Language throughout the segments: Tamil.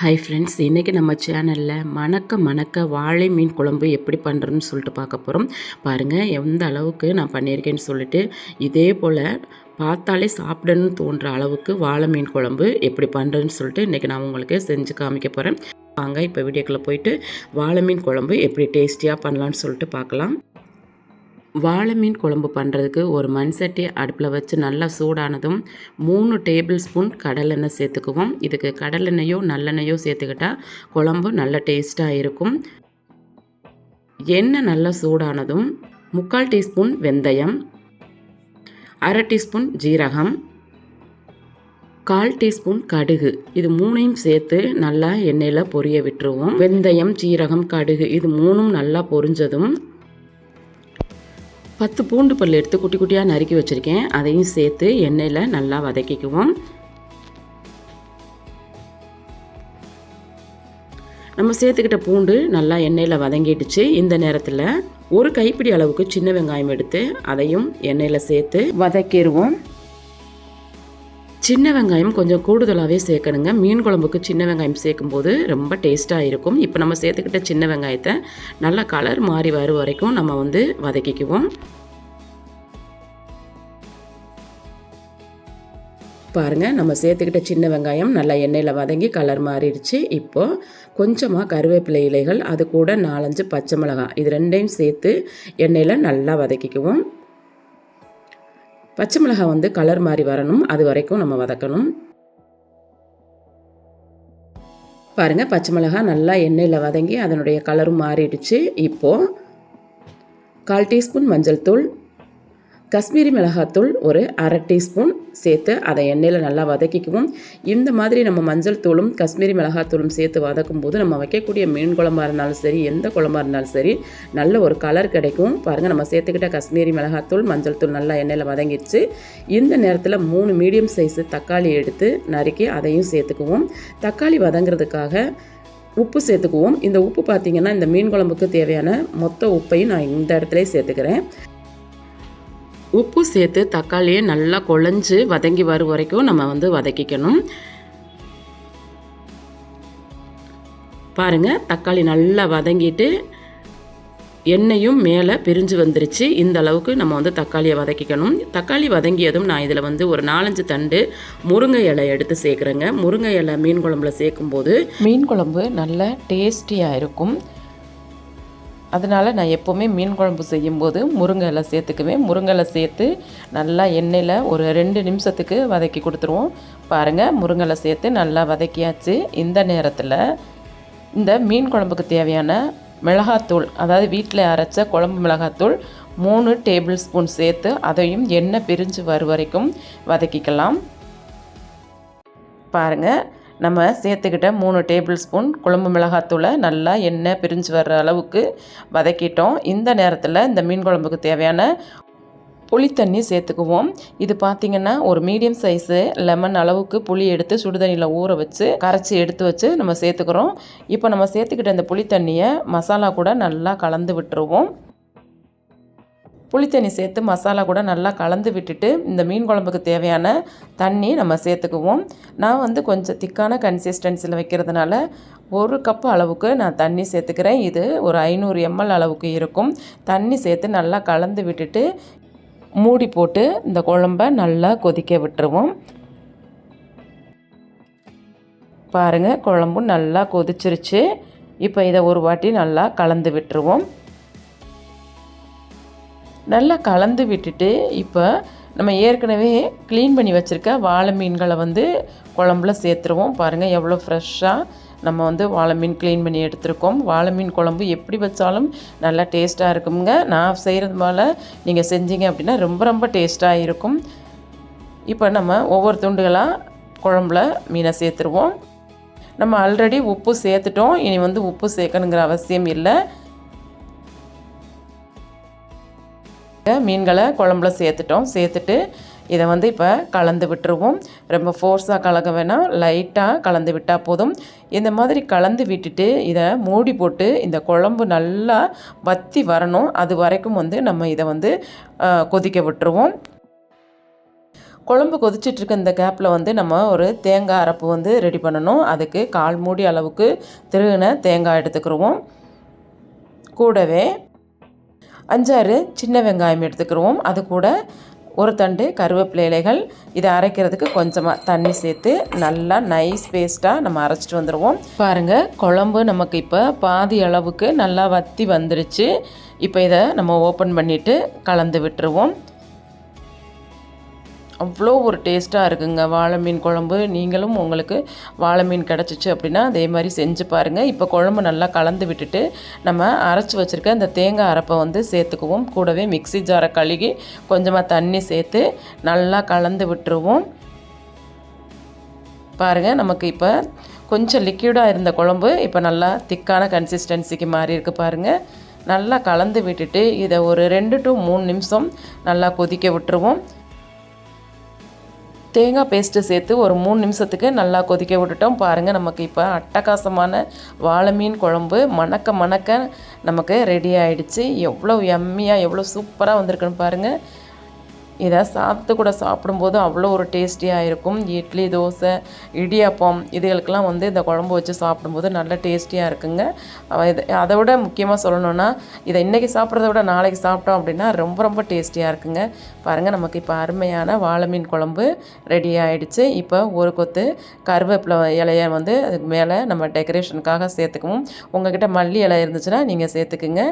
ஹாய் ஃப்ரெண்ட்ஸ் இன்றைக்கி நம்ம சேனலில் மணக்க மணக்க வாழை மீன் குழம்பு எப்படி பண்ணுறதுன்னு சொல்லிட்டு பார்க்க போகிறோம் பாருங்கள் எந்த அளவுக்கு நான் பண்ணியிருக்கேன்னு சொல்லிட்டு இதே போல் பார்த்தாலே சாப்பிடணும்னு தோன்ற அளவுக்கு வாழை மீன் குழம்பு எப்படி பண்ணுறதுன்னு சொல்லிட்டு இன்றைக்கி நான் உங்களுக்கு செஞ்சு காமிக்க போகிறேன் வாங்க இப்போ வீடியோக்குள்ளே போயிட்டு வாழை மீன் குழம்பு எப்படி டேஸ்டியாக பண்ணலான்னு சொல்லிட்டு பார்க்கலாம். வாழை மீன் குழம்பு பண்ணுறதுக்கு ஒரு மண் சட்டி அடுப்பில் வச்சு நல்லா சூடானதும் மூணு டேபிள் ஸ்பூன் கடலெண்ணெய் சேர்த்துக்குவோம். இதுக்கு கடலெண்ணெயோ நல்லெண்ணெயோ சேர்த்துக்கிட்டால் குழம்பு நல்ல டேஸ்ட்டாக இருக்கும். எண்ணெய் நல்லா சூடானதும் முக்கால் டீஸ்பூன் வெந்தயம் அரை டீஸ்பூன் ஜீரகம் கால் டீஸ்பூன் கடுகு. இது மூணையும் சேர்த்து நல்லா எண்ணெயில் பொரிய விட்டுருவோம். வெந்தயம் சீரகம் கடுகு இது மூணும் நல்லா பொரிஞ்சதும் பத்து பூண்டு பல் எடுத்து குட்டி குட்டியாக நறுக்கி வச்சுருக்கேன். அதையும் சேர்த்து எண்ணெயில் நல்லா வதக்கிக்குவோம். நம்ம சேர்த்துக்கிட்ட பூண்டு நல்லா எண்ணெயில் வதங்கிடுச்சு. இந்த நேரத்தில் ஒரு கைப்பிடி அளவுக்கு சின்ன வெங்காயம் எடுத்து அதையும் எண்ணெயில் சேர்த்து வதக்கிடுவோம். சின்ன வெங்காயம் கொஞ்சம் கூடுதலாகவே சேர்க்கணுங்க. மீன் குழம்புக்கு சின்ன வெங்காயம் சேர்க்கும்போது ரொம்ப டேஸ்ட்டாக இருக்கும். இப்போ நம்ம சேர்த்துக்கிட்ட சின்ன வெங்காயத்தை நல்லா கலர் மாறி வரும் வரைக்கும் நம்ம வந்து வதக்கிக்குவோம். பாருங்கள் நம்ம சேர்த்துக்கிட்ட சின்ன வெங்காயம் நல்லா எண்ணெயில் வதங்கி கலர் மாறிடுச்சு. இப்போது கொஞ்சமாக கருவேப்பிலை இலைகள் அது கூட நாலஞ்சு பச்சை மிளகாய் இது ரெண்டையும் சேர்த்து எண்ணெயில் நல்லா வதக்கிக்குவோம். பச்சை மிளகாய் வந்து கலர் மாதிரி வரணும். அது வரைக்கும் நம்ம வதக்கணும். பாருங்கள் பச்சை மிளகாய் நல்லா எண்ணெயில் வதங்கி அதனுடைய கலரும் மாறிடுச்சு. இப்போது கால் டீஸ்பூன் மஞ்சள் தூள் காஷ்மீரி மிளகாத்தூள் ஒரு அரை டீஸ்பூன் சேர்த்து அதை எண்ணெயில் நல்லா வதக்கிக்குவோம். இந்த மாதிரி நம்ம மஞ்சள் தூளும் காஷ்மீரி மிளகாத்தூளும் சேர்த்து வதக்கும் போது நம்ம வைக்கக்கூடிய மீன் குழம்பாக இருந்தாலும் சரி எந்த குழம்பாக இருந்தாலும் சரி நல்ல ஒரு கலர் கிடைக்கும். பாருங்கள் நம்ம சேர்த்துக்கிட்ட காஷ்மீரி மிளகாத்தூள் மஞ்சள் தூள் நல்லா எண்ணெயில் வதங்கிடுச்சு. இந்த நேரத்தில் மூணு மீடியம் சைஸு தக்காளி எடுத்து நறுக்கி அதையும் சேர்த்துக்குவோம். தக்காளி வதங்கிறதுக்காக உப்பு சேர்த்துக்குவோம். இந்த உப்பு பார்த்திங்கன்னா இந்த மீன் குழம்புக்கு தேவையான மொத்த உப்பையும் நான் இந்த இடத்துல சேர்த்துக்கிறேன். உப்பு சேர்த்து தக்காளியை நல்லா குழஞ்சு வதங்கி வரும் வரைக்கும் நம்ம வந்து வதக்கிக்கணும். பாருங்கள் தக்காளி நல்லா வதங்கிட்டு எண்ணெயும் மேலே பிரிஞ்சு வந்துருச்சு. இந்த அளவுக்கு நம்ம வந்து தக்காளியை வதக்கிக்கணும். தக்காளி வதங்கியதும் நான் இதில் வந்து ஒரு நாலஞ்சு தண்டு முருங்கை இலை எடுத்து சேர்க்குறேங்க. முருங்கை இலை மீன் குழம்புல சேர்க்கும்போது மீன் குழம்பு நல்ல டேஸ்டியாக இருக்கும். அதனால் நான் எப்போவுமே மீன் குழம்பு செய்யும்போது முருங்கை சேர்த்துக்குவேன். முருங்கை சேர்த்து நல்லா எண்ணெயில் ஒரு ரெண்டு நிமிஷத்துக்கு வதக்கி கொடுத்துருவோம். பாருங்கள் முருங்கை சேர்த்து நல்லா வதக்கியாச்சு. இந்த நேரத்தில் இந்த மீன் குழம்புக்கு தேவையான மிளகாத்தூள் அதாவது வீட்டில் அரைச்ச குழம்பு மிளகாத்தூள் மூணு டேபிள் ஸ்பூன் சேர்த்து அதையும் எண்ணெய் பிரிஞ்சு வரும் வரைக்கும் வதக்கிக்கலாம். பாருங்கள் நம்ம சேர்த்துக்கிட்ட மூணு டேபிள் ஸ்பூன் குழம்பு மிளகாத்தூளை நல்லா எண்ணெய் பிரிஞ்சு வர்ற அளவுக்கு வதக்கிட்டோம். இந்த நேரத்தில் இந்த மீன் குழம்புக்கு தேவையான புளித்தண்ணி சேர்த்துக்குவோம். இது பார்த்திங்கன்னா ஒரு மீடியம் சைஸு லெமன் அளவுக்கு புளி எடுத்து சுடுதண்ணியில் ஊற வச்சு கரைச்சி எடுத்து வச்சு நம்ம சேர்த்துக்கிறோம். இப்போ நம்ம சேர்த்துக்கிட்ட இந்த புளித்தண்ணியை மசாலா கூட நல்லா கலந்து விட்டுருவோம். புளித்தண்ணி சேர்த்து மசாலா கூட நல்லா கலந்து விட்டுட்டு இந்த மீன் குழம்புக்கு தேவையான தண்ணி நம்ம சேர்த்துக்குவோம். நான் வந்து கொஞ்சம் திக்கான கன்சிஸ்டன்சியில் வைக்கிறதுனால ஒரு கப்பு அளவுக்கு நான் தண்ணி சேர்த்துக்கிறேன். இது ஒரு ஐநூறு எம்எல் அளவுக்கு இருக்கும். தண்ணி சேர்த்து நல்லா கலந்து விட்டுட்டு மூடி போட்டு இந்த குழம்ப நல்லா கொதிக்க விட்டுருவோம். பாருங்கள் குழம்பும் நல்லா கொதிச்சிருச்சு. இப்போ இதை ஒரு வாட்டி நல்லா கலந்து விட்டுருவோம். நல்லா கலந்து விட்டுட்டு இப்போ நம்ம ஏற்கனவே க்ளீன் பண்ணி வச்சுருக்க வாழை மீன்களை வந்து குழம்புல சேர்த்துருவோம். பாருங்கள் எவ்வளோ ஃப்ரெஷ்ஷாக நம்ம வந்து வாழை மீன் க்ளீன் பண்ணி எடுத்துருக்கோம். வாழை மீன் குழம்பு எப்படி வச்சாலும் நல்லா டேஸ்ட்டாக இருக்குங்க நான் செய்கிறது போல் நீங்கள் செஞ்சீங்க அப்படின்னா ரொம்ப ரொம்ப டேஸ்ட்டாக இருக்கும். இப்போ நம்ம ஒவ்வொரு துண்டுகளாக குழம்புல மீனை சேர்த்துருவோம். நம்ம ஆல்ரெடி உப்பு சேர்த்துட்டோம். இனி வந்து உப்பு சேர்க்கணுங்கிற அவசியம் இல்லை. மீன்களை குழம்புல சேர்த்துட்டோம். சேர்த்துட்டு இதை வந்து இப்போ கலந்து விட்டுருவோம். ரொம்ப ஃபோர்ஸாக கலக்க வேணாம். லைட்டாக கலந்து விட்டால் போதும். இந்த மாதிரி கலந்து விட்டுட்டு இதை மூடி போட்டு இந்த குழம்பு நல்லா வத்தி வரணும். அது வரைக்கும் வந்து நம்ம இதை வந்து கொதிக்க விட்டுருவோம். குழம்பு கொதிச்சிட்ருக்க இந்த கேப்பில் வந்து நம்ம ஒரு தேங்காய் அரைப்பு வந்து ரெடி பண்ணணும். அதுக்கு கால் மூடி அளவுக்கு திருகின தேங்காய் எடுத்துக்கிடுவோம் கூடவே அஞ்சாறு சின்ன வெங்காயம் எடுத்துக்கிடுவோம் அது கூட ஒரு தண்டு கருவேப்பிலை இலைகள். இதை அரைக்கிறதுக்கு கொஞ்சமாக தண்ணி சேர்த்து நல்லா நைஸ் பேஸ்ட்டாக நம்ம அரைச்சிட்டு வந்துடுவோம் பாருங்கள் குழம்பு நமக்கு இப்போ பாதி அளவுக்கு நல்லா வத்தி வந்துருச்சு. இப்போ இதை நம்ம ஓப்பன் பண்ணிவிட்டு கலந்து விட்டுருவோம். அவ்வளோ ஒரு டேஸ்ட்டாக இருக்குங்க. வாழை மீன் குழம்பு. நீங்களும் உங்களுக்கு வாழை மீன் கிடச்சிச்சு அப்படின்னா அதே மாதிரி செஞ்சு பாருங்கள் இப்போ குழம்பு நல்லா கலந்து விட்டுட்டு நம்ம அரைச்சி வச்சுருக்க இந்த தேங்காய் அரைப்பை வந்து சேர்த்துக்குவோம். கூடவே மிக்சி ஜாரை கழுகி கொஞ்சமாக தண்ணி சேர்த்து நல்லா கலந்து விட்டுருவோம். பாருங்கள் நமக்கு இப்போ கொஞ்சம் லிக்யூடாக இருந்த குழம்பு இப்போ நல்லா திக்கான கன்சிஸ்டன்சிக்கு மாறி இருக்குது பாருங்கள் நல்லா கலந்து விட்டுட்டு இதை ஒரு ரெண்டு டு மூணு நிமிஷம் நல்லா கொதிக்க விட்டுருவோம். தேங்காய் பேஸ்ட்டு சேர்த்து ஒரு மூணு நிமிஷத்துக்கு நல்லா கொதிக்க விட்டுட்டோம். பாருங்கள் நமக்கு இப்போ அட்டகாசமான வாழை மீன் குழம்பு மணக்க மணக்க நமக்கு ரெடி ஆகிடுச்சு எவ்வளோ எம்மியாக எவ்வளோ சூப்பராக வந்திருக்குன்னு பாருங்கள் இதை சாப்பிட்டு கூட சாப்பிடும்போது அவ்வளோ ஒரு டேஸ்டியாக இருக்கும். இட்லி தோசை இடியாப்பம் இதுகளுக்கெல்லாம் வந்து இந்த குழம்பு வச்சு சாப்பிடும்போது நல்ல டேஸ்டியாக இருக்குங்க. இது அதை விட முக்கியமாக சொல்லணுன்னா இதை இன்றைக்கி சாப்பிட்றத விட நாளைக்கு சாப்பிட்டோம் அப்படின்னா ரொம்ப ரொம்ப டேஸ்டியாக இருக்குங்க. பாருங்கள் நமக்கு இப்போ அருமையான வாழை மீன் குழம்பு ரெடி ஆகிடுச்சு இப்போ ஒரு கொத்து கருவேப்பிலை இலையை வந்து அதுக்கு மேலே நம்ம டெக்கரேஷனுக்காக சேர்த்துக்குவோம். உங்கள்கிட்ட மல்லி இலை இருந்துச்சுன்னா நீங்கள் சேர்த்துக்குங்க.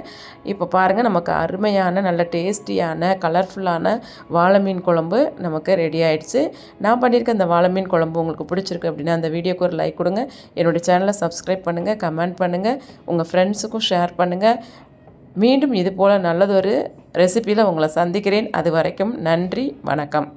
இப்போ பாருங்கள் நமக்கு அருமையான நல்ல டேஸ்டியான கலர்ஃபுல்லான வாழை மீன் குழம்பு நமக்கு ரெடி ஆகிடுச்சு நான் பண்ணியிருக்க இந்த வாழை மீன் குழம்பு உங்களுக்கு பிடிச்சிருக்கு அப்படின்னா அந்த வீடியோக்கு ஒரு லைக் கொடுங்க. என்னுடைய சேனலை சப்ஸ்கிரைப் பண்ணுங்கள் கமெண்ட் பண்ணுங்கள் உங்கள் ஃப்ரெண்ட்ஸுக்கும் ஷேர் பண்ணுங்கள் மீண்டும் இது போல் நல்லதொரு ரெசிப்பியில் உங்களை சந்திக்கிறேன். அது வரைக்கும் நன்றி வணக்கம்.